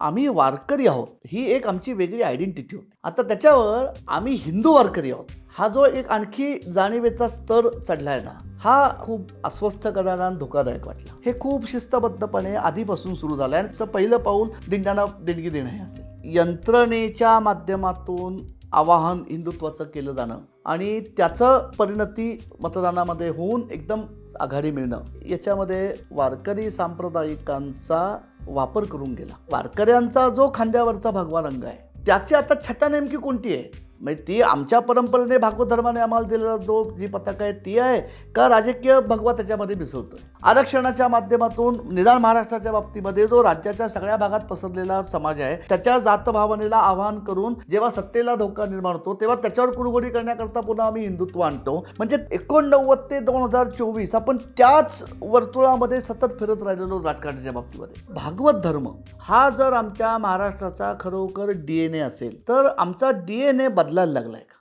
आम्ही वारकरी आहोत. ही एक आमची वेगळी आयडेंटिटी होती. आता त्याच्यावर आम्ही हिंदू वारकरी आहोत. हा जो एक आणखी जाणीवेचा स्तर चढलाय ना हा खूप अस्वस्थ करणारा आणि धोकादायक वाटला. हे खूप शिस्तबद्धपणे आधीपासून सुरू झालं आणि त्याचं पहिलं पाऊल दिंड्यांना देणगी देणं हे असेल. यंत्रणेच्या माध्यमातून आवाहन हिंदुत्वाचं केलं जाणं आणि त्याचं परिणती मतदानामध्ये होऊन एकदम आघाडी मिळणं याच्यामध्ये वारकरी सांप्रदायिकांचा वापर करून गेला. वारकऱ्यांचा जो खांद्यावरचा भगवा रंग आहे त्याची आता छटा नेमकी कोणती आहे? म्हणजे ती आमच्या परंपरेने भागवत धर्माने आम्हाला दिलेला जो जी पताका आहे ती आहे का राजकीय भगवा त्याच्यामध्ये मिसळतो आरक्षणाच्या माध्यमातून निदान महाराष्ट्राच्या बाबतीमध्ये जो राज्याच्या सगळ्या भागात पसरलेला समाज आहे त्याच्या जातभावनेला आवाहन करून जेव्हा सत्तेला धोका निर्माण होतो तेव्हा त्याच्यावर कुरघोडी करण्याकरता पुन्हा आम्ही हिंदुत्व आणतो. म्हणजे एकोणनव्वद ते दोन हजार चोवीस आपण त्याच वर्तुळामध्ये सतत फिरत राहिलेलो राजकारणाच्या बाबतीमध्ये. भागवत धर्म हा जर आमच्या महाराष्ट्राचा खरोखर डी एन ए असेल तर आमचा डी एन ए बदलायला लागलाय का?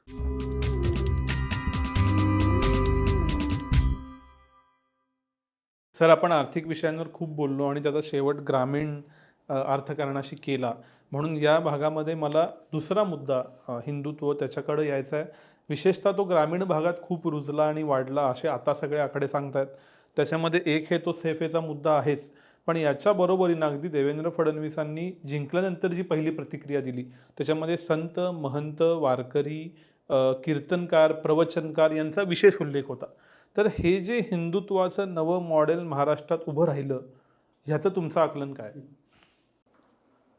सर आपण आर्थिक विषयांवर खूप बोललो आणि त्याचा शेवट ग्रामीण अर्थकारणाशी केला. म्हणून या भागामध्ये मला दुसरा मुद्दा हिंदुत्व त्याच्याकडे यायचा आहे विशेषतः तो ग्रामीण भागात खूप रुजला आणि वाढला असे आता सगळे आकडे सांगतायत. त्याच्यामध्ये एक हे तो सेफेचा मुद्दा आहेच. पण याच्या बरोबरीनं अगदी देवेंद्र फडणवीसांनी जिंकल्यानंतर जी पहिली प्रतिक्रिया दिली त्याच्यामध्ये संत महंत वारकरी कीर्तनकार प्रवचनकार यांचा विशेष उल्लेख होता. तर हे जे हिंदुत्वाचं नवं मॉडेल महाराष्ट्रात उभं राहिलं ह्याचं तुमचं आकलन काय?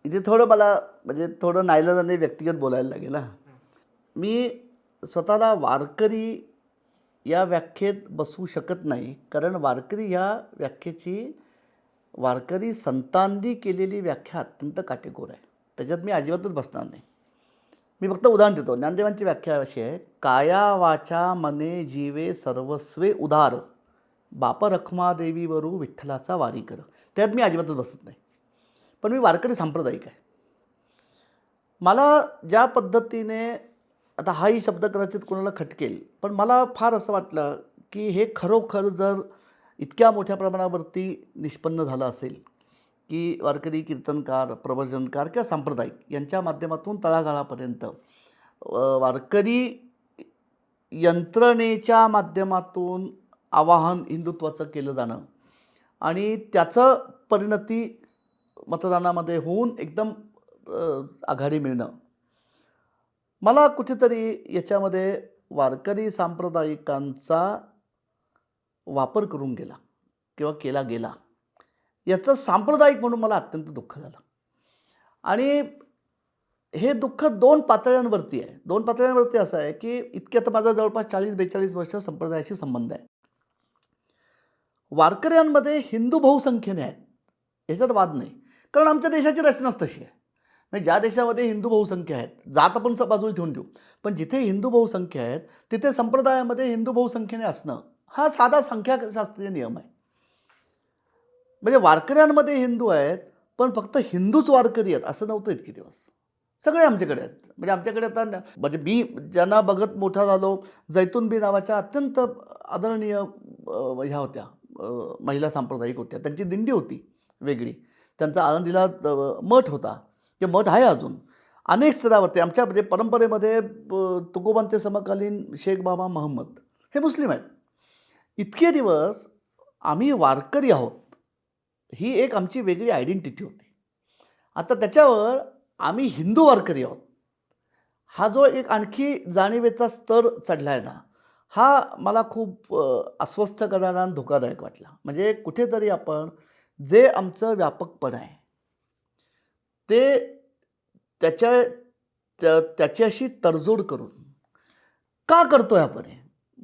इथे थोडं मला म्हणजे थोडं नाईलाजाने व्यक्तिगत बोलायला लागेल हा. मी स्वतःला वारकरी या व्याख्येत बसवू शकत नाही कारण वारकरी ह्या व्याख्येची वारकरी संतांनी केलेली व्याख्या अत्यंत काटेकोर आहे. त्याच्यात मी अजिबातच बसणार नाही. मी फक्त उदाहरण देतो. ज्ञानदेवांची व्याख्या अशी आहे काया वाचा मने जीवे सर्वस्वे उदार बाप रखमादेवीवरू विठ्ठलाचा वारी कर त्यात मी अजिबातच बसत नाही. पण मी वारकरी सांप्रदायिक आहे. मला ज्या पद्धतीने आता हाही शब्द कदाचित कोणाला खटकेल पण मला फार असं वाटलं की हे खरोखर जर इतक्या मोठ्या प्रमाणावरती निष्पन्न झालं असेल की वारकरी कीर्तनकार प्रवचनकार किंवा सांप्रदायिक यांच्या माध्यमातून तळागाळापर्यंत वारकरी यंत्रणेच्या माध्यमातून आवाहन हिंदुत्वाचं केलं जाणं आणि त्याचं परिणती मतदानामध्ये होऊन एकदम आघाडी मिळणं. मला कुठेतरी याच्यामध्ये वारकरी सांप्रदायिकांचा वापर करून गेला किंवा केला गेला याचं सांप्रदायिक म्हणून मला अत्यंत दुःख झालं. आणि हे दुःख दोन पातळ्यांवरती आहे. दोन पातळ्यांवरती असं आहे की इतक्यात माझा जवळपास चाळीस बेचाळीस वर्ष संप्रदायाशी संबंध आहे. वारकऱ्यांमध्ये हिंदू बहुसंख्येने आहेत. याच्यात वाद नाही. कारण आमच्या देशाची रचनाच तशी आहे. म्हणजे ज्या देशामध्ये हिंदू बहुसंख्या आहेत जात आपण स- बाजूला ठेवून देऊ. पण जिथे हिंदू बहुसंख्या आहेत तिथे संप्रदायामध्ये हिंदू बहुसंख्येने असणं हा साधा संख्याशास्त्रीय नियम आहे. म्हणजे वारकऱ्यांमध्ये हिंदू आहेत पण फक्त हिंदूच वारकरी आहेत असं नव्हतं इतके दिवस. सगळे आमच्याकडे आहेत. म्हणजे आमच्याकडे आता म्हणजे मी ज्यांना बघत मोठा झालो जैतूनबी नावाच्या अत्यंत आदरणीय ह्या होत्या महिला सांप्रदायिक होत्या. त्यांची दिंडी होती वेगळी. त्यांचा आनंदीला मठ होता. ते मठ आहे अजून. अनेक स्तरावरती आमच्या म्हणजे परंपरेमध्ये तुकोबांचे समकालीन शेख बाबा महम्मद हे मुस्लिम आहेत. इतके दिवस आम्ही वारकरी आहोत. ही एक आमची वेगळी आयडेंटिटी होती. आता त्याच्यावर आम्ही हिंदू वारकरी आहोत. हा जो एक आणखी जाणीवेचा स्तर चढला आहे ना हा मला खूप अस्वस्थ करणारा आणि धोकादायक वाटला. म्हणजे कुठेतरी आपण जे आमचं व्यापकपण आहे ते त्याच्या त्या त्याच्याशी तडजोड करून का करतोय आपण हे?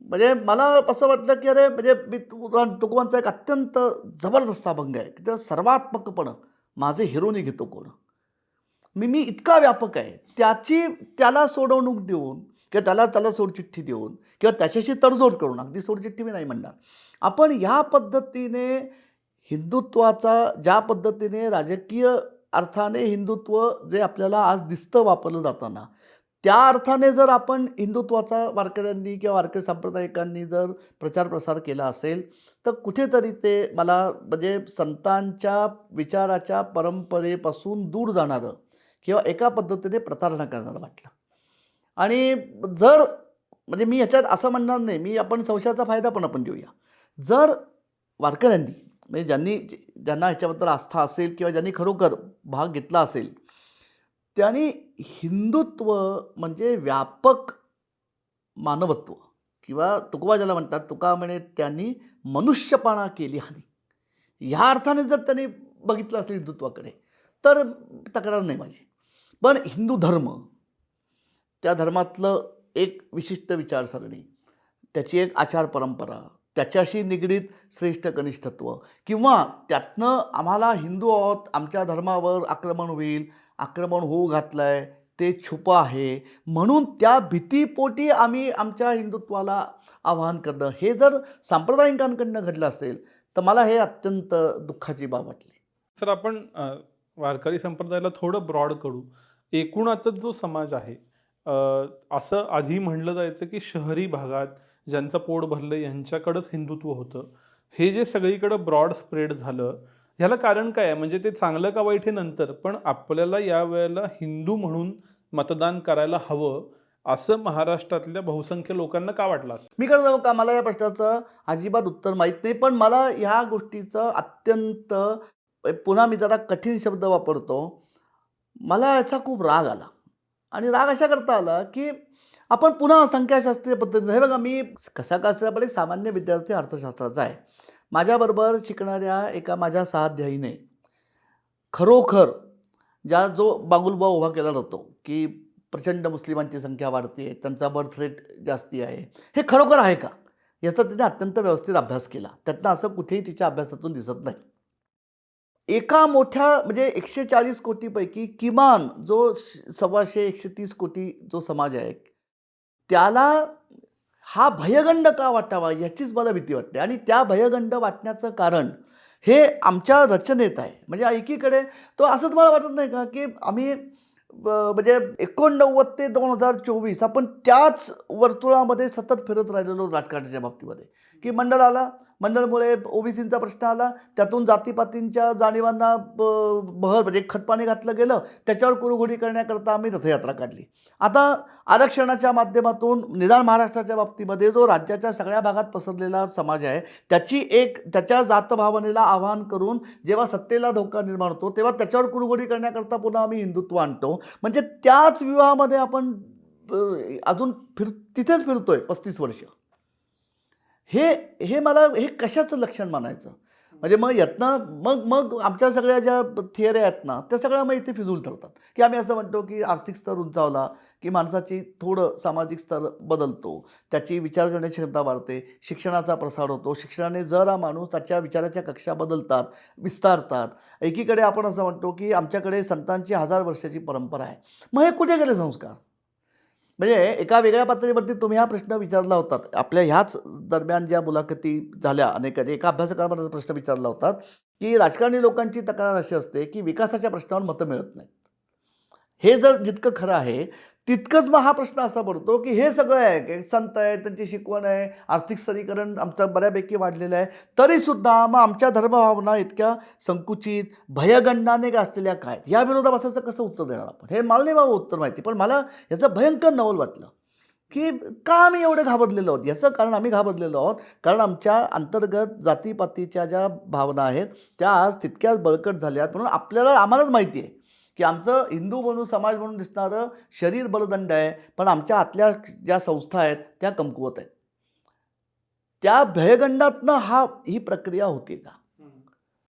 म्हणजे मला असं वाटलं की अरे म्हणजे मी तु- तुकोबांचा एक अत्यंत जबरदस्त अभंग आहे. की ते सर्वात्मकपणं. माझे हिरोनी घेतो कोण? मी मी इतका व्यापक आहे. त्याची त्याला सोडवणूक देऊन किंवा त्याला त्याला सोडचिठ्ठी देऊन किंवा त्याच्याशी तडजोड करून अगदी सोडचिठ्ठी मी नाही म्हणणार. आपण ह्या पद्धतीने हिंदुत्वाचा ज्या पद्धतीने राजकीय अर्थाने हिंदुत्व जे आपल्याला आज दिसतं वापरलं जाताना त्या अर्थाने जर आपण हिंदुत्वाचा वारकऱ्यांनी किंवा वारकरी सांप्रदायिकांनी जर प्रचार प्रसार केला असेल तर कुठेतरी ते मला म्हणजे संतांच्या विचाराच्या परंपरेपासून दूर जाणारं किंवा एका पद्धतीने प्रतारणा करणारं वाटलं. आणि जर म्हणजे मी ह्याच्यात असं म्हणणार नाही मी आपण संशयाचा फायदा पण आपण देऊया जर वारकऱ्यांनी म्हणजे ज्यांनी ज्यांना ह्याच्याबद्दल आस्था असेल किंवा ज्यांनी खरोखर भाग घेतला असेल त्यांनी हिंदुत्व म्हणजे व्यापक मानवत्व किंवा तुकवा ज्याला म्हणतात तुका म्हणे त्यांनी मनुष्यपणा केली हानी ह्या अर्थाने जर त्यांनी बघितलं असेल हिंदुत्वाकडे तर तक्रार नाही माझी. पण हिंदू धर्म त्या धर्मातलं एक विशिष्ट विचारसरणी त्याची एक आचार परंपरा त्याच्याशी निगडीत श्रेष्ठ कनिष्ठत्व किंवा त्यातनं आम्हाला हिंदू आहोत आमच्या धर्मावर आक्रमण होईल आक्रमण होऊ घातलं आहे ते छुपं आहे. म्हणून त्या भीतीपोटी आम्ही आमच्या हिंदुत्वाला आवाहन करणं हे जर सांप्रदायिकांकडनं घडलं असेल तर मला हे अत्यंत दुःखाची बाब वाटली. सर आपण वारकरी संप्रदायाला थोडं ब्रॉड करू. एकूण आता जो समाज आहे असं आधी म्हणलं जायचं की शहरी भागात ज्यांचं पोट भरलं यांच्याकडंच हिंदुत्व होतं. हे जे सगळीकडं ब्रॉड स्प्रेड झालं ह्याला कारण काय आहे? म्हणजे ते चांगलं का वाईट हे नंतर पण आपल्याला या वेळेला हिंदू म्हणून मतदान करायला हवं असं महाराष्ट्रातल्या बहुसंख्य लोकांना का वाटलं असं? मी खरं का? मला या प्रश्नाचं अजिबात उत्तर माहीत नाही पण मला ह्या गोष्टीचं अत्यंत पुन्हा मी जरा कठीण शब्द वापरतो. मला याचा खूप राग आला. आणि राग अशा करता आला की आपण पुन्हा संख्याशास्त्रीय पद्धतीनं हे बघा मी कसा का पण एक सामान्य विद्यार्थी अर्थशास्त्राचा आहे. माझ्याबरोबर शिकणाऱ्या एका माझ्या सहाध्यायीने खरोखर ज्या जो बागुलबा उभा केला जातो की प्रचंड मुस्लिमांची संख्या वाढते त्यांचा बर्थ रेट जास्ती आहे हे खरोखर आहे का? याचा तिने अत्यंत व्यवस्थित अभ्यास केला. त्यातनं असं कुठेही तिच्या अभ्यासातून दिसत नाही. एका मोठ्या म्हणजे एकशे चाळीस कोटीपैकी किमान जो श- सव्वाशे एकशे तीस कोटी जो समाज आहे त्याला हा भयगंड का वाटावा याचीच मला भीती वाटते. आणि त्या भयगंड वाटण्याचं कारण हे आमच्या रचनेत आहे. म्हणजे एकीकडे तो असंच मला वाटत नाही का की आम्ही ब- म्हणजे एकोणनव्वद ते दोन हजार चोवीस आपण त्याच वर्तुळामध्ये सतत फिरत राहिलेलो राजकारणाच्या बाबतीमध्ये. की मंडळाला मंडळमुळे ओबीसींचा प्रश्न आला. त्यातून जातीपातींच्या जाणीवांना ब- बहर म्हणजे खतपाणी घातलं गेलं. त्याच्यावर कुरुघोडी करण्याकरता आम्ही रथयात्रा काढली. आता आरक्षणाच्या माध्यमातून निदान महाराष्ट्राच्या बाबतीमध्ये जो राज्याच्या सगळ्या भागात पसरलेला समाज आहे त्याची एक त्याच्या जातभावनेला आवाहन करून जेव्हा सत्तेला धोका निर्माण होतो तेव्हा त्याच्यावर कुरुघोडी करण्याकरता पुन्हा आम्ही हिंदुत्व आणतो. म्हणजे त्याच विवाहामध्ये आपण अजून फिर तिथेच फिरतोय पस्तीस वर्ष. हे हे मला हे कशाचं लक्षण मानायचं? म्हणजे मग यातनं मग मग आमच्या सगळ्या ज्या थिअऱ्या आहेत ना त्या सगळ्या मग इथे फिजूल ठरतात की आम्ही असं म्हणतो की आर्थिक स्तर उंचावला की माणसाची थोडं सामाजिक स्तर बदलतो त्याची विचार करण्याची क्षमता वाढते शिक्षणाचा प्रसार होतो शिक्षणाने जर हा माणूस त्याच्या विचाराच्या कक्षा बदलतात विस्तारतात एकीकडे आपण असं म्हणतो की आमच्याकडे संतांची हजार वर्षाची परंपरा आहे. मग हे कुठे गेले संस्कार? म्हणजे एका वेगळ्या पातळीवरती तुम्ही हा प्रश्न विचारला होता आपल्या ह्याच दरम्यान ज्या मुलाखती झाल्या अनेक एका अभ्यासकाला प्रश्न विचारला होता की राजकारणी लोकांची तक्रार अशी असते की विकासाच्या प्रश्नावर मतं मिळत नाही हे जर जितकं खरं आहे तितकंच मग हा प्रश्न असा पडतो की हे सगळं आहे की संत आहे त्यांची शिकवण आहे आर्थिक स्तरीकरण आमचं बऱ्यापैकी वाढलेलं आहे तरीसुद्धा मग आमच्या धर्मभावना इतक्या संकुचित भयगंडाने असलेल्या काय? या विरोधाभासाचं कसं उत्तर देणार आपण? हे मला नाही बाबा उत्तर माहिती पण मला याचं भयंकर नवल वाटलं की का आम्ही एवढे घाबरलेलो आहोत? याचं कारण आम्ही घाबरलेलो आहोत कारण आमच्या अंतर्गत जातीपातीच्या ज्या भावना आहेत त्या आज तितक्याच बळकट झाल्यात म्हणून आपल्याला आम्हालाच माहिती आहे. की आमचं हिंदू म्हणून समाज म्हणून दिसणारं शरीर बलदंड आहे पण आमच्या आतल्या ज्या संस्था आहेत त्या कमकुवत आहेत. त्या भयगंडातनं हा ही प्रक्रिया होती का?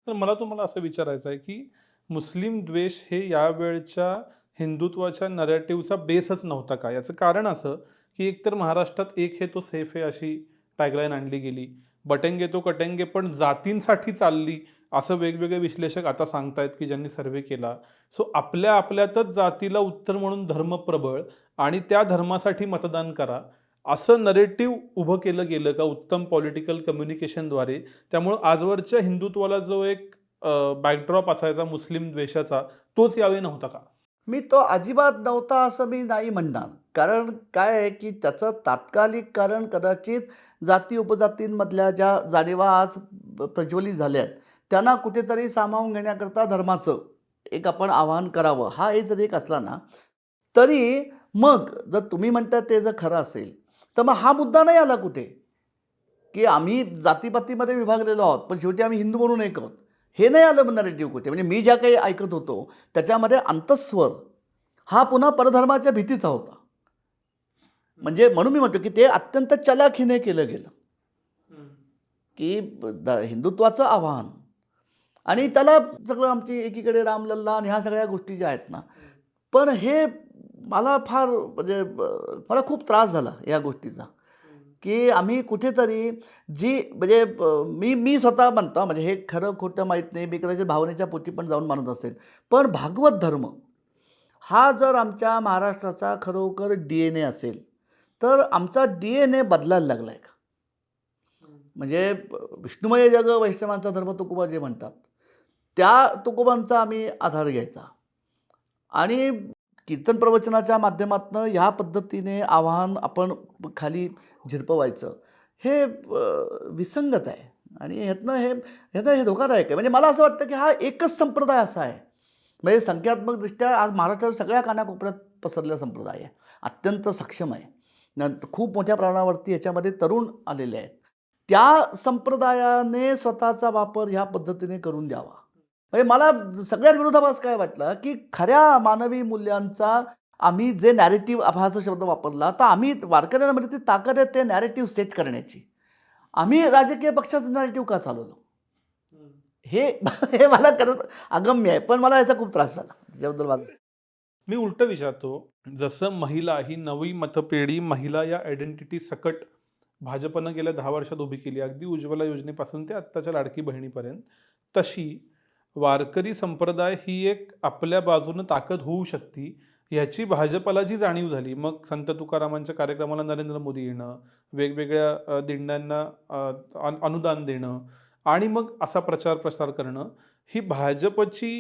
तर मला तुम्हाला असं विचारायचं आहे की मुस्लिम द्वेष हे यावेळच्या हिंदुत्वाच्या नरेटिव्हचा बेसच नव्हता का? याचं कारण असं की एकतर महाराष्ट्रात एक हे तो सेफ आहे अशी टॅगलाईन आणली गेली. बटेंगे तो कटेंगे पण जातींसाठी चालली असं वेगवेगळे विश्लेषक आता सांगतायत की ज्यांनी सर्वे केला. सो आपल्या आपल्यातच जातीला उत्तर म्हणून धर्म प्रबळ आणि त्या धर्मासाठी मतदान करा. असं नरेटिव्ह उभं केलं गेलं का उत्तम पॉलिटिकल कम्युनिकेशनद्वारे त्यामुळं आजवरच्या हिंदुत्वाला जो एक बॅकड्रॉप असायचा मुस्लिम द्वेषाचा तोच यावेळी नव्हता का? मी तो अजिबात नव्हता असं मी नाही म्हणणार. कारण काय आहे की त्याचं तात्कालिक कारण कदाचित जाती उपजातींमधल्या ज्या जाणीवा आज प्रज्वलित झाल्या आहेत त्यांना कुठेतरी सामावून घेण्याकरता धर्माचं एक आपण आवाहन करावं. हा एक जरी एक असला ना तरी मग जर तुम्ही म्हणता ते जर खरं असेल तर मग हा मुद्दा नाही आला कुठे? की आम्ही जातीपातीमध्ये विभागलेलो आहोत पण शेवटी आम्ही हिंदू म्हणून एक आहोत. हे नाही आलं नरेटिव्ह कुठे? म्हणजे मी ज्या काही ऐकत होतो त्याच्यामध्ये अंतस्वर हा पुन्हा परधर्माच्या भीतीचा होता. म्हणजे म्हणून मी म्हणतो की ते अत्यंत चलाखीने केलं गेलं. की द हिंदुत्वाचं आव्हान. आणि त्याला सगळं आमची एकीकडे रामलल्ला आणि ह्या सगळ्या गोष्टी ज्या आहेत ना पण हे मला फार म्हणजे मला खूप त्रास झाला या गोष्टीचा. की आम्ही कुठेतरी जी म्हणजे मी मी स्वतः म्हणतो म्हणजे हे खरं खोटं माहीत नाही मी कदाचित भावनेच्या पोटी पण जाऊन मानत असेल पण भागवत धर्म हा जर आमच्या महाराष्ट्राचा खरोखर डी एन ए असेल तर आमचा डी एन ए बदलायला लागला आहे का? म्हणजे विष्णुमय जग वैष्णवांचा धर्म तुकोबा जे म्हणतात. त्या तुकोबांचा आम्ही आधार घ्यायचा. आणि कीर्तन प्रवचनाच्या माध्यमातून ह्या पद्धतीने आव्हान आपण खाली झिरपवायचं. हे विसंगत आहे. आणि ह्यातनं हे ह्यातनं हे धोकादायक आहे. म्हणजे मला असं वाटतं की हा एकच संप्रदाय असा आहे. म्हणजे संख्यात्मकदृष्ट्या आज महाराष्ट्रात सगळ्या कानाकोपऱ्यात पसरलेला संप्रदाय आहे. अत्यंत सक्षम आहे. खूप मोठ्या प्रमाणावरती याच्यामध्ये तरुण आलेले आहेत. त्या संप्रदायाने स्वतःचा वापर ह्या पद्धतीने करून द्यावा. म्हणजे मला सगळ्यात विरोधाभास काय वाटलं की खऱ्या मानवी मूल्यांचा आम्ही जे नॅरेटिव्ह हा शब्द वापरला तर आम्ही वारकऱ्यांमध्ये म्हणजे ती ताकद आहे ते नॅरेटिव्ह सेट करण्याची. आम्ही राजकीय पक्षाचं नॅरेटिव्ह का चालवलो? हे हे मला खरंच अगम्य आहे पण मला याचा खूप त्रास झाला. त्याच्याबद्दल माझं मी उलट विचारतो जसं महिला ही नवी मतपेढी महिला या आयडेंटिटी सकट भाजपनं गेल्या दहा वर्षात उभी केली अगदी उज्ज्वला योजनेपासून ते आत्ताच्या लाडकी बहिणीपर्यंत तशी वारकरी संप्रदाय ही एक आपल्या बाजूनं ताकद होऊ शकते ह्याची भाजपला जी जाणीव झाली मग संत तुकारामांच्या कार्यक्रमाला नरेंद्र मोदी येणं वेगवेगळ्या दिंड्यांना अनुदान देणं आणि मग असा प्रचार प्रसार करणं ही भाजपची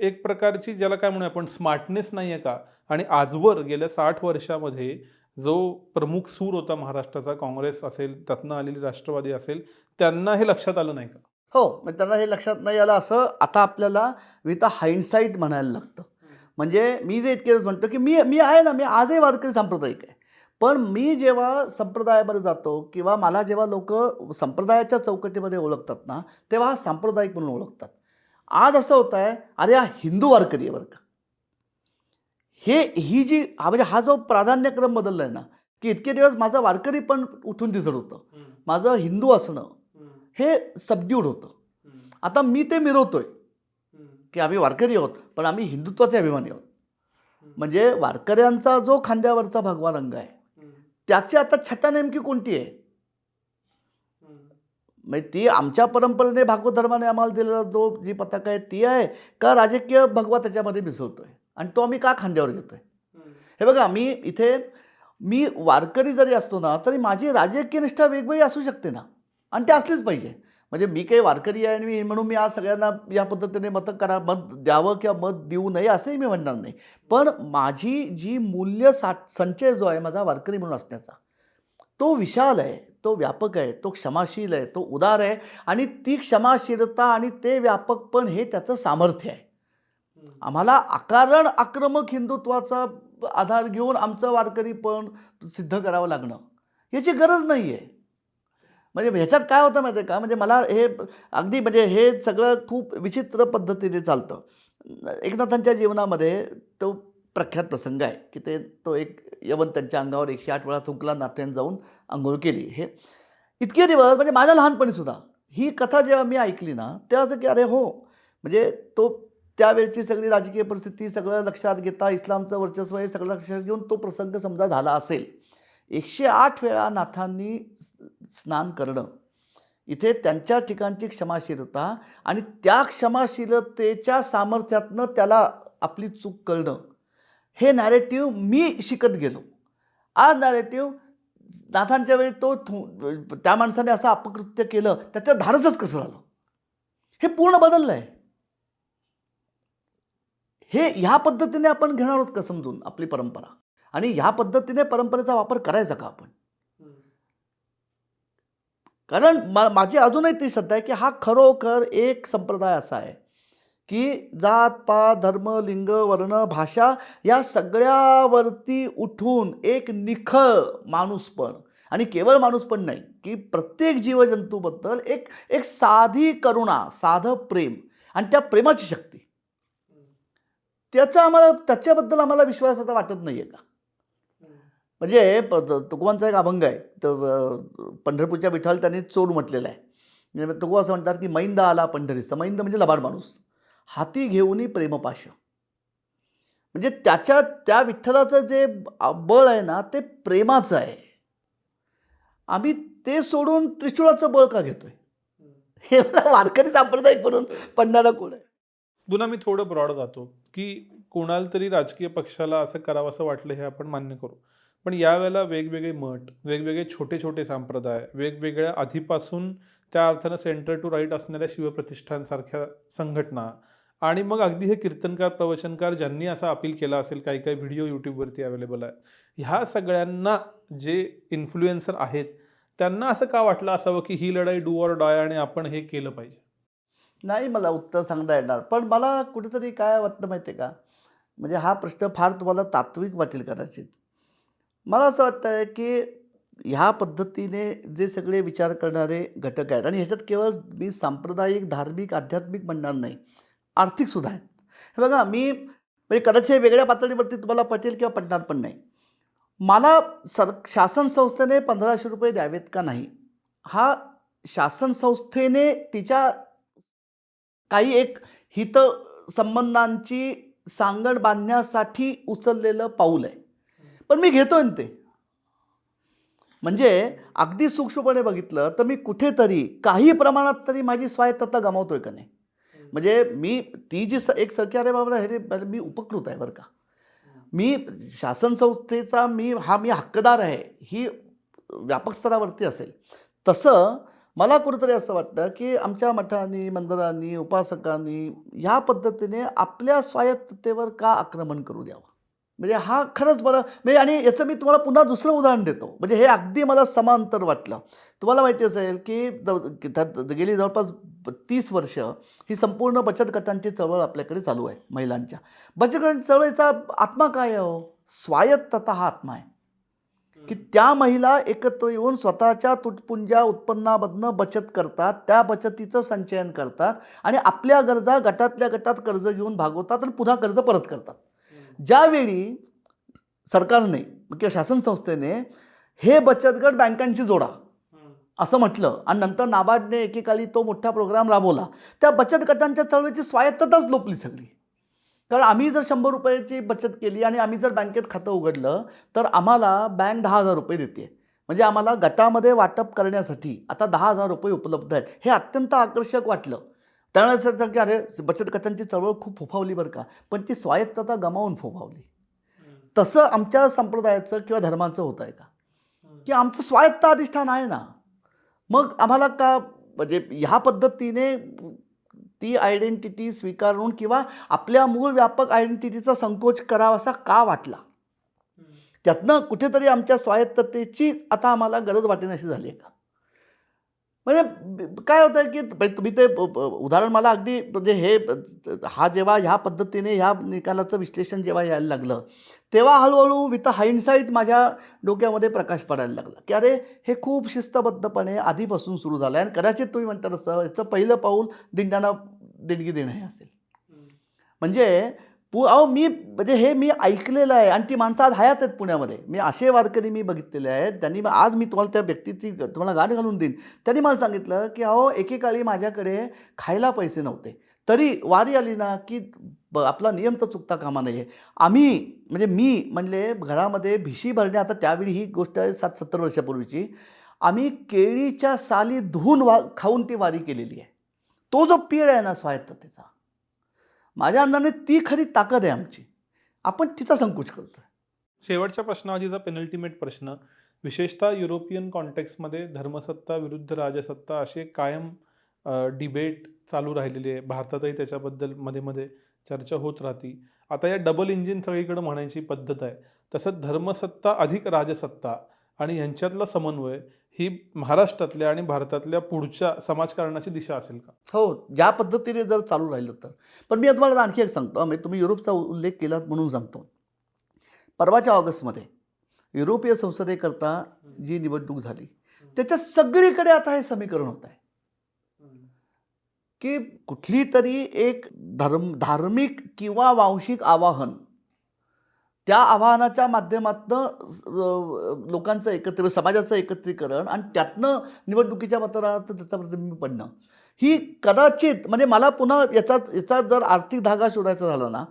एक प्रकारची ज्याला काय म्हणूया आपण स्मार्टनेस नाही आहे का? आणि आजवर गेल्या साठ वर्षामध्ये जो प्रमुख सूर होता महाराष्ट्राचा काँग्रेस असेल त्यातनं आलेली राष्ट्रवादी असेल त्यांना हे लक्षात आलं नाही का? हो म्हणजे त्यांना हे लक्षात नाही आलं असं आता आपल्याला विथ अ हाइंडसाईट म्हणायला लागतं. म्हणजे मी जे इतके दिवस म्हणतो की मी मी आहे ना मी आजही वारकरी सांप्रदायिक आहे. पण मी जेव्हा संप्रदायामध्ये जातो किंवा मला जेव्हा लोक संप्रदायाच्या चौकटीमध्ये ओळखतात ना तेव्हा हा सांप्रदायिक म्हणून ओळखतात. आज असं होतं आहे अरे हा हिंदू वारकरी आहे बरं का. हे ही जी हा म्हणजे हा जो प्राधान्यक्रम बदलला आहे ना की इतके दिवस माझं वारकरी पण उठून दिसत होतं. माझं हिंदू असणं हे सबड्यूड होतं. आता मी ते मिरवतोय की आम्ही वारकरी आहोत पण आम्ही हिंदुत्वाचे अभिमानी आहोत. म्हणजे वारकऱ्यांचा जो खांद्यावरचा भगवा रंग आहे त्याची आता छटा नेमकी कोणती आहे? म्हणजे ती आमच्या परंपरेने भागवत धर्माने आम्हाला दिलेला जो जी पताका आहे ती आहे का राजकीय भगवा त्याच्यामध्ये मिसळतोय? आणि तो आम्ही का खांद्यावर घेतोय? हे बघा मी इथे मी वारकरी जरी असतो ना तरी माझी राजकीय निष्ठा वेगवेगळी असू शकते ना. आणि ते असलीच पाहिजे. म्हणजे मी काही वारकरी आहे आणि मी म्हणून मी आज सगळ्यांना या पद्धतीने मतं करा मत द्यावं किंवा मत देऊ नये असंही मी म्हणणार नाही. पण माझी जी मूल्य सा संचय जो आहे माझा वारकरी म्हणून असण्याचा तो विशाल आहे तो व्यापक आहे तो क्षमाशील आहे तो उदार आहे आणि ती क्षमाशीलता आणि ते व्यापकपण हे त्याचं सामर्थ्य आहे. आम्हाला अकारण आक्रमक हिंदुत्वाचा आधार घेऊन आमचं वारकरीपण सिद्ध करावं लागणं याची गरज नाही आहे म्हणजे ह्याच्यात काय होतं माहिती आहे का? म्हणजे मला हे अगदी म्हणजे हे सगळं खूप विचित्र पद्धतीने चालतं. एकनाथांच्या जीवनामध्ये तो प्रख्यात प्रसंग आहे की ते तो एक यवन त्यांच्या अंगावर एकशे आठ वेळा थुंकला नात्यानं जाऊन आंघोळ केली. हे इतके दिवस म्हणजे माझ्या लहानपणीसुद्धा ही कथा जेव्हा मी ऐकली ना तेव्हा असं की अरे हो म्हणजे तो त्यावेळची सगळी राजकीय परिस्थिती सगळं लक्षात घेता इस्लामचं वर्चस्व हे सगळं लक्षात घेऊन तो प्रसंग समजा झाला असेल. एकशे आठ वेळा नाथांनी स्नान करणं. इथे त्यांच्या ठिकाणची क्षमाशीलता आणि त्या क्षमाशीलतेच्या सामर्थ्यातनं त्याला आपली चूक कळणं. हे नॅरेटिव्ह मी शिकत गेलो. आज नॅरेटिव्ह नाथांच्या वेळी तो थु- त्या माणसाने असं अपकृत्य केलं त्याचं धाडसच कसं झालं? हे पूर्ण बदललं आहे हे ह्या पद्धतीने आपण घेणार आहोत का समजून आपली परंपरा? आणि ह्या पद्धतीने परंपरेचा वापर करायचा का आपण? कारण मा माझी अजूनही ती श्रद्धा आहे की हा खरोखर एक संप्रदाय असा आहे की जात पात धर्म लिंग वर्ण भाषा या सगळ्यावरती उठून एक निखळ माणूसपण आणि केवळ माणूसपण नाही की प्रत्येक जीवजंतूबद्दल एक एक साधी करुणा साधं प्रेम आणि त्या प्रेमाची शक्ती. त्याचा आम्हाला त्याच्याबद्दल आम्हाला विश्वास आता वाटत नाही आहे का? म्हणजे प- तुकोबांचा एक अभंग आहे. तर पंढरपूरच्या विठ्ठल त्यांनी चोर म्हटलेला आहे. म्हणजे तुकोबा असं म्हणतात की मैंद आला पंढरीचा मैंद म्हणजे लबाड माणूस. हाती घेऊनही प्रेमपाश. म्हणजे त्याच्या त्या विठ्ठलाचं जे बळ आहे ना ते प्रेमाचं आहे. आम्ही ते सोडून त्रिशूळाचं बळ का घेतोय? हे मला वारकरी सांप्रदायिक म्हणून पडणारा कोण आहे? पुन्हा मी थोडं ब्रॉड जातो की कोणाला तरी राजकीय पक्षाला असं करावं असं वाटलं हे आपण मान्य करू. पण यावेळेला वेगवेगळे मठ वेगवेगळे छोटे छोटे संप्रदाय वेगवेगळ्या आधीपासून त्या अर्थानं सेंटर टू राईट असणाऱ्या शिवप्रतिष्ठानसारख्या संघटना आणि मग अगदी हे कीर्तनकार प्रवचनकार ज्यांनी असा अपील केला असेल काही काही व्हिडिओ यूट्यूबवरती अवेलेबल आहे ह्या सगळ्यांना जे इन्फ्लुएन्सर आहेत त्यांना असं का वाटलं असावं की ही लढाई डू ऑर डॉय आणि आपण हे केलं पाहिजे? नाही मला उत्तर सांगता येणार. पण मला कुठेतरी काय वाटतं माहिती आहे का? म्हणजे हा प्रश्न फार तुम्हाला तात्विक वाटेल कदाचित. मला असं वाटतं आहे की ह्या पद्धतीने जे सगळे विचार करणारे घटक आहेत आणि ह्याच्यात केवळ मी सांप्रदायिक धार्मिक आध्यात्मिक म्हणणार नाही आर्थिकसुद्धा आहेत. हे बघा मी म्हणजे कदाचित हे वेगळ्या पातळीवरती तुम्हाला पटेल किंवा पटणार पण नाही. मला सर शासन संस्थेने पंधराशे रुपये द्यावेत का नाही? हा शासन संस्थेने तिच्या काही एक हितसंबंधांची सांगड बांधण्यासाठी उचललेलं पाऊल आहे. पण मी घेतो ना ते. म्हणजे अगदी सूक्ष्मपणे बघितलं तर मी कुठेतरी काही प्रमाणात तरी माझी स्वायत्तता गमावतोय का नाही? म्हणजे मी ती जी स एक सख्या अरे बाबा हे रे मी उपकृत आहे बरं का. मी शासन संस्थेचा मी हा मी हक्कदार आहे ही व्यापक स्तरावरती असेल. तसं मला कुठेतरी असं वाटतं की आमच्या मठांनी मंदिरांनी उपासकांनी ह्या पद्धतीने आपल्या स्वायत्ततेवर का आक्रमण करू द्यावं? म्हणजे हा खरंच मला म्हणजे आणि याचं मी तुम्हाला पुन्हा दुसरं उदाहरण देतो. म्हणजे हे अगदी मला समांतर वाटलं. तुम्हाला माहिती असेल की द- गेली जवळपास तीस वर्ष ही संपूर्ण बचत गटांची चळवळ आपल्याकडे चालू आहे महिलांच्या. बचत गटांच्या चळवळीचा आत्मा काय आहे हो? स्वायत्तता हा आत्मा आहे. की त्या महिला एकत्र येऊन स्वतःच्या तुटपुंज्या उत्पन्नामधनं बचत करतात त्या बचतीचं संचयन करतात आणि आपल्या गरजा गटातल्या गटात कर्ज घेऊन भागवतात आणि पुन्हा कर्ज परत करतात. ज्यावेळी सरकारने किंवा शासन संस्थेने हे बचत गट बँकांची जोडा असं म्हटलं आणि नंतर नाबार्डने एकेकाळी तो मोठा प्रोग्राम राबवला त्या बचत गटांच्या चळवळीची स्वायत्तताच लोपली सगळी. कारण आम्ही जर शंभर रुपयाची बचत केली आणि आम्ही जर बँकेत खातं उघडलं तर आम्हाला बँक दहा हजार रुपये देते. म्हणजे आम्हाला गटामध्ये वाटप करण्यासाठी आता दहा हजार रुपये उपलब्ध आहेत. हे अत्यंत आकर्षक वाटलं. त्यामुळे असं की अरे बचत गटांची चळवळ खूप फोफावली बरं का. पण ती स्वायत्तता गमावून फोफावली. तसं आमच्या संप्रदायाचं किंवा धर्माचं होत आहे का? की आमचं स्वायत्त अधिष्ठान आहे ना. मग आम्हाला का म्हणजे ह्या पद्धतीने ती आयडेंटिटी स्वीकारून किंवा आपल्या मूळ व्यापक आयडेंटिटीचा संकोच करावासा का वाटला? त्यातनं कुठेतरी आमच्या स्वायत्ततेची आता आम्हाला गरज वाटेनाशी झाली आहे का? म्हणजे काय होतं की तुम्ही ते उदाहरण मला अगदी म्हणजे हे हा जेव्हा ह्या पद्धतीने ह्या निकालाचं विश्लेषण जेव्हा यायला लागलं तेव्हा हळूहळू विथ हाइंडसाईट माझ्या डोक्यामध्ये प्रकाश पडायला लागला की अरे हे खूप शिस्तबद्धपणे आधीपासून सुरू झालं आहे आणि कदाचित तुम्ही म्हणता तसं याचं पहिलं पाऊल दिंड्यांना देणगी देणं हे असेल म्हणजे पु अहो मी म्हणजे हे मी ऐकलेलं आहे आणि ती माणसं आज हयात आहेत पुण्यामध्ये. मी असे वारकरी मी बघितलेले आहेत. त्यांनी आज मी तुम्हाला त्या व्यक्तीची तुम्हाला गाठ घालून देईन. त्यांनी मला सांगितलं की अहो एकेकाळी माझ्याकडे खायला पैसे नव्हते. तरी वारी आली ना की ब आपला नियम तर चुकता कामा नये. आम्ही म्हणजे मी म्हणले घरामध्ये भिशी भरणे आता त्यावेळी ही गोष्ट आहे सात सत्तर वर्षापूर्वीची. आम्ही केळीच्या साली धुवून वा खाऊन ती वारी केलेली आहे. तो जो पीळ आहे ना स्वायत्ततेचा माझ्या अंदाने ती खरी ताकद आहे आमची. आपण तिचा संकोच करतोय. शेवटच्या प्रश्नाआधीचा पेनल्टीमेट प्रश्न विशेषतः युरोपियन कॉन्टेक्समध्ये धर्मसत्ता विरुद्ध राजसत्ता असे कायम डिबेट चालू राहिलेली आहे. भारतातही त्याच्याबद्दलमध्ये मध्ये चर्चा होत राहती. आता या डबल इंजिन सगळीकडे म्हणायची पद्धत आहे. तसंच धर्मसत्ता अधिक राजसत्ता आणि ह्यांच्यातला समन्वय ही महाराष्ट्रातल्या आणि भारतातल्या पुढच्या समाजकारणाची दिशा असेल का? हो ज्या पद्धतीने जर चालू राहिलं तर. पण मी तुम्हाला आणखी एक सांगतो. म्हणजे तुम्ही युरोपचा उल्लेख केलात म्हणून सांगतो. परवाच्या ऑगस्टमध्ये युरोपीय संसदेकरता जी निवडणूक झाली त्याच्या सगळीकडे आता हे समीकरण होत आहे. की कुठली तरी एक धर्म धार्मिक किंवा वांशिक आवाहन त्या आवाहनाच्या माध्यमातनं लोकांचं एकत्र समाजाचं एकत्रीकरण आणि त्यातनं निवडणुकीच्या मतदानात त्याचा प्रतिबिंब पडणं. ही कदाचित म्हणजे मला पुन्हा याचा याचा जर आर्थिक धागा शोधायचा झाला ना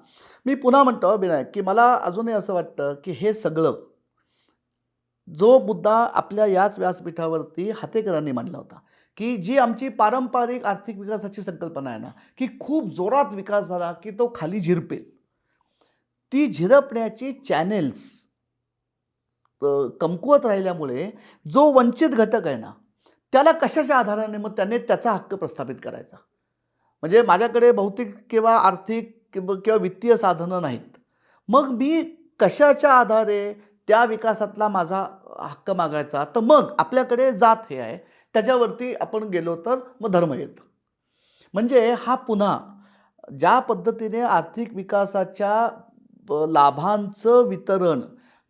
मी पुन्हा म्हणतो विनायक की मला अजूनही असं वाटतं की हे सगळं जो मुद्दा आपल्या याच व्यासपीठावरती हातेकरांनी मांडला होता की जी आमची पारंपरिक आर्थिक विकासाची संकल्पना आहे ना की खूप जोरात विकास झाला की तो खाली झिरपेल. ती झिरपण्याची चॅनेल्स कमकुवत राहिल्यामुळे जो वंचित घटक आहे ना त्याला कशाच्या आधाराने मग त्याने त्याचा हक्क प्रस्थापित करायचा? म्हणजे माझ्याकडे भौतिक किंवा आर्थिक किंवा वित्तीय साधनं नाहीत. मग मी कशाच्या आधारे त्या विकासातला माझा हक्क मागायचा? तर मग आपल्याकडे जात हे आहे. त्याच्यावरती आपण गेलो तर मग धर्म येतं. म्हणजे हा पुन्हा ज्या पद्धतीने आर्थिक विकासाच्या लाभांचं वितरण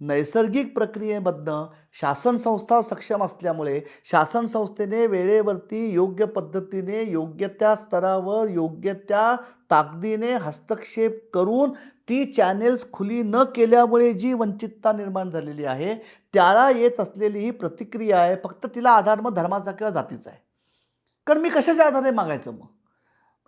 नैसर्गिक प्रक्रियेमधनं शासन संस्था सक्षम असल्यामुळे शासन संस्थेने वेळेवरती योग्य पद्धतीने योग्य त्या स्तरावर योग्य त्या ताकदीने हस्तक्षेप करून ती चॅनेल्स खुली न केल्यामुळे जी वंचितता निर्माण झालेली आहे त्याला येत असलेली ही प्रतिक्रिया आहे फक्त तिला आधार मग धर्माचा किंवा जातीचा आहे. कारण मी कशाच्या आधारे मागायचं मग?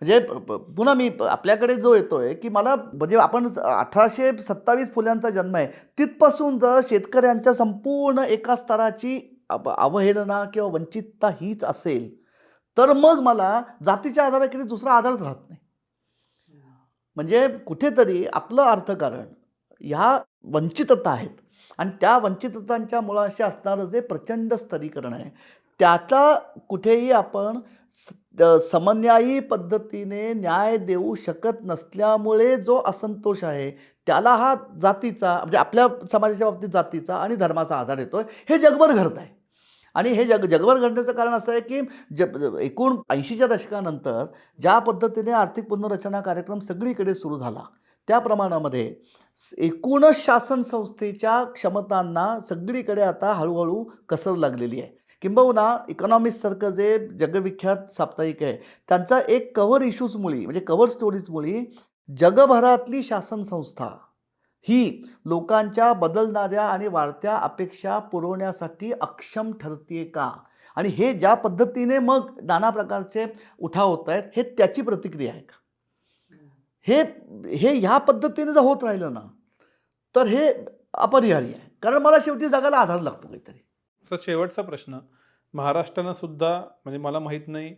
म्हणजे प- पुन्हा मी प- आपल्याकडे जो येतो आहे की मला म्हणजे आपण अठराशे सत्तावीस फुल्यांचा जन्म आहे तिथपासून जर शेतकऱ्यांच्या संपूर्ण एका स्तराची अवहेलना किंवा वंचितता हीच असेल तर मग मला जातीच्या आधाराकडे दुसरा आधारच राहत नाही. म्हणजे कुठेतरी आपलं अर्थकारण ह्या वंचितता आहेत. आणि त्या वंचिततांच्या मुळाशी असणारं जे प्रचंड स्तरीकरण आहे त्याचा कुठेही आपण स- समन्यायी पद्धतीने न्याय देऊ शकत नसल्यामुळे जो असंतोष आहे त्याला हा जातीचा म्हणजे आपल्या समाजाच्या बाबतीत जातीचा आणि धर्माचा आधार येतो हे जगभर घडत आहे. आणि हे जग जगभर घडण्याचं कारण असं आहे की ज एकूण ऐंशीच्या दशकानंतर ज्या पद्धतीने आर्थिक पुनर्रचना कार्यक्रम सगळीकडे सुरू झाला त्या प्रमाणामध्ये एकूणच शासन संस्थेच्या क्षमतांना सगळीकडे आता हळूहळू कसर लागलेली आहे. किंबहुना इकॉनॉमिक्ससारखं जे जगविख्यात साप्ताहिक आहे त्यांचा एक कव्हर इश्यूजमुळे म्हणजे कव्हर स्टोरीजमुळे जगभरातली शासन संस्था ही लोकांच्या बदलणाऱ्या आणि वाढत्या अपेक्षा पुरवण्यासाठी अक्षम ठरते का? आणि हे ज्या पद्धतीने मग नाना प्रकारचे उठाव होत आहेत हे त्याची प्रतिक्रिया आहे का? हे हे ह्या पद्धतीने जर होत राहिलं ना तर हे अपरिहार्य आहे. कारण मला शेवटी जगायला आधार लागतो काहीतरी. तर शेवटचा प्रश्न. महाराष्ट्रानं सुद्धा म्हणजे मला माहीत नाही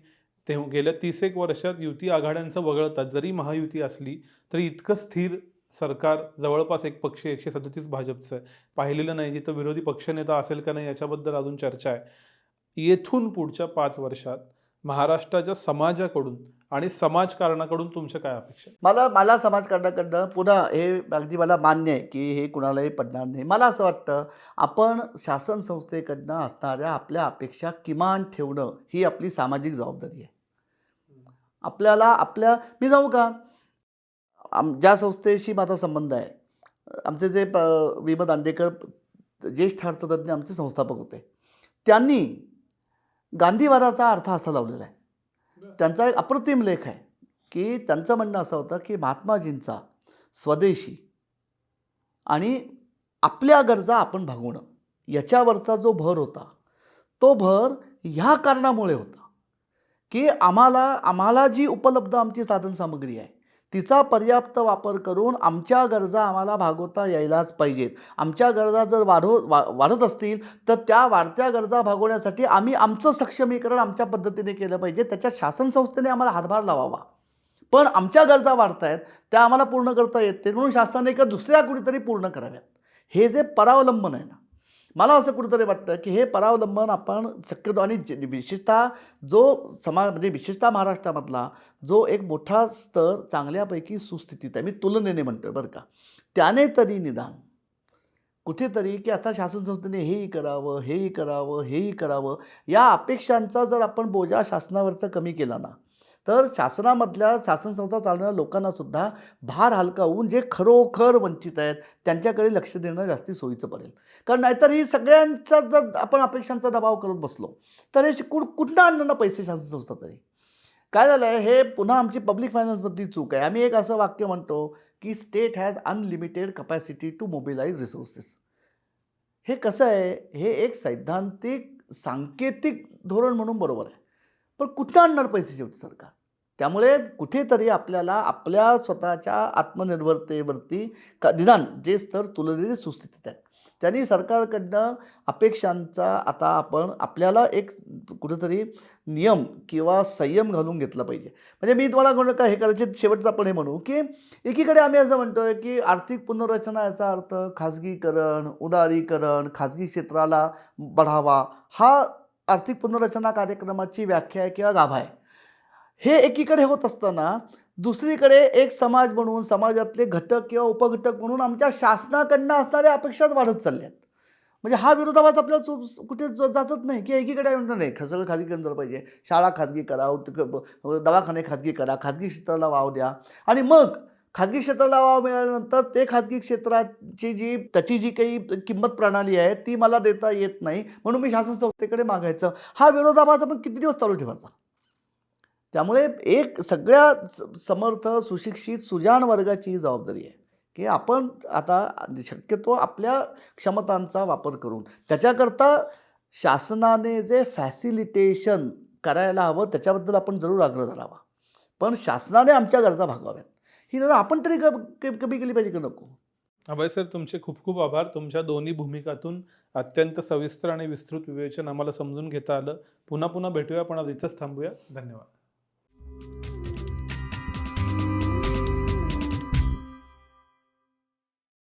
ते गेल्या तीस एक वर्षात युती आघाड्यांचं वगळता जरी महायुती असली तरी इतकं स्थिर सरकार जवळपास एक पक्ष एकशे सदतीस भाजपचं आहे. पाहिलेलं नाही जिथं विरोधी पक्षनेता असेल का नाही याच्याबद्दल अजून चर्चा आहे. येथून पुढच्या पाच वर्षात महाराष्ट्राच्या समाजाकडून आणि समाजकारणाकडून तुमच्या काय अपेक्षा मला मला समाजकारणाकडनं पुन्हा हे अगदी मला मान्य आहे की हे कुणालाही पडणार नाही. मला असं वाटतं आपण शासन संस्थेकडनं असणाऱ्या आपल्या अपेक्षा किमान ठेवणं ही आपली सामाजिक जबाबदारी आहे. आपल्याला आपल्या मी जाऊ का? आम ज्या संस्थेशी माझा संबंध आहे आमचे जे प विम दांडेकर ज्येष्ठ अर्थतज्ञ आमचे संस्थापक होते त्यांनी गांधीवादाचा अर्थ असा लावलेला आहे. त्यांचा एक अप्रतिम लेख आहे की त्यांचं म्हणणं असं होतं की महात्माजींचा स्वदेशी आणि आपल्या गरजा आपण भागवणं याच्यावरचा जो भर होता तो भर ह्या कारणामुळे होता की आम्हाला आम्हाला जी उपलब्ध आमची साधनसामग्री आहे तिचा पर्याप्त वापर करून आमच्या गरजा आम्हाला भागवता यायलाच पाहिजेत. आमच्या गरजा जर वाढव वा वाढत असतील तर त्या वाढत्या गरजा भागवण्यासाठी आम्ही आमचं सक्षमीकरण आमच्या पद्धतीने केलं पाहिजे. त्याच्या शासन संस्थेने आम्हाला हातभार लावावा. पण आमच्या गरजा वाढत आहेत त्या आम्हाला पूर्ण करता येत म्हणून शासनाने एका दुसऱ्या कुठेतरी पूर्ण कराव्यात. हे जे परावलंबन आहे ना मला असं कुठंतरी वाटतं की हे परावलंबन आपण शक्यतो आणि विशेषतः जो समाज म्हणजे विशेषतः महाराष्ट्रामधला जो एक मोठा स्तर चांगल्यापैकी सुस्थितीत आहे. मी तुलनेने आहे बरं का. त्याने तरी निदान कुठेतरी की आता शासन संस्थेने हेही करावं हेही करावं हेही करावं या अपेक्षांचा जर आपण बोजा शासनावरचा कमी केला ना तर शासनामधल्या शासन संस्था चालणाऱ्या लोकांनासुद्धा भार हलका होऊन जे खरोखर वंचित आहेत त्यांच्याकडे लक्ष देणं जास्ती सोयीचं पडेल. कारण नाहीतर ही सगळ्यांचा जर आपण अपेक्षांचा दबाव करत बसलो तर हे कुठ कुठनं आणणार ना पैसे शासन संस्था तरी? काय झालं आहे हे पुन्हा आमची पब्लिक फायनान्समधली चूक आहे. आम्ही एक असं वाक्य म्हणतो की state has unlimited capacity to mobilise resources हे कसं आहे? हे एक सैद्धांतिक सांकेतिक धोरण म्हणून बरोबर आहे. पण कुठं आणणार पैसे शेवटी सरकार? त्यामुळे कुठेतरी आपल्याला आपल्या स्वतःच्या आत्मनिर्भरतेवरती का निदान जे स्तर तुलनेने सुस्थितीत आहे त्यांनी सरकारकडनं अपेक्षांचा आता आपण आपल्याला एक कुठंतरी नियम किंवा संयम घालून घेतला पाहिजे. म्हणजे मी तुम्हाला म्हणलं का हे करायचे शेवटचं आपण हे म्हणू की एकीकडे आम्ही असं म्हणतोय की आर्थिक पुनर्रचना याचा अर्थ खाजगीकरण उदारीकरण खाजगी क्षेत्राला बढावा हा आर्थिक पुनर्रचना कार्यक्रमाची व्याख्या आहे किंवा गाभा आहे. हे एकीकडे होत असताना दुसरीकडे एक समाज म्हणून समाजातले घटक किंवा उपघटक म्हणून आमच्या शासनाकडनं असणाऱ्या अपेक्षाच वाढत चालल्या आहेत म्हणजे हा विरोधाभास आपल्याला चुप कुठे जाचत नाही की एकीकडे नाही. ख- खाजगी खाजगीकरण झालं पाहिजे शाळा खाजगी करा दवाखाने खाजगी करा खाजगी क्षेत्राला वाव द्या. आणि मग खाजगी क्षेत्राला वाव मिळाल्यानंतर ते खाजगी क्षेत्राची जी त्याची जी काही किंमत प्रणाली आहे ती मला देता येत नाही. म्हणून मी शासन संस्थेकडे मागायचं. हा विरोधाभास आपण किती दिवस चालू ठेवायचा? त्यामुळे एक सगळ्या स- समर्थ सुशिक्षित सुजाण वर्गाची जबाबदारी आहे. की आपण आता शक्यतो आपल्या क्षमतांचा वापर करून त्याच्याकरता शासनाने जे फॅसिलिटेशन करायला हवं त्याच्याबद्दल आपण जरूर आग्रह धरावा. पण शासनाने आमच्या गरजा भागवाव्यात ही जरा आपण तरी क- क- कमी केली पाहिजे का नको? अभय सर तुमचे खूप खूप आभार. तुमच्या दोन्ही भूमिकातून अत्यंत सविस्तर आणि विस्तृत विवेचन आम्हाला समजून घेता आलं. पुन्हा पुन्हा भेटूया पण आज इथंच थांबूया. धन्यवाद.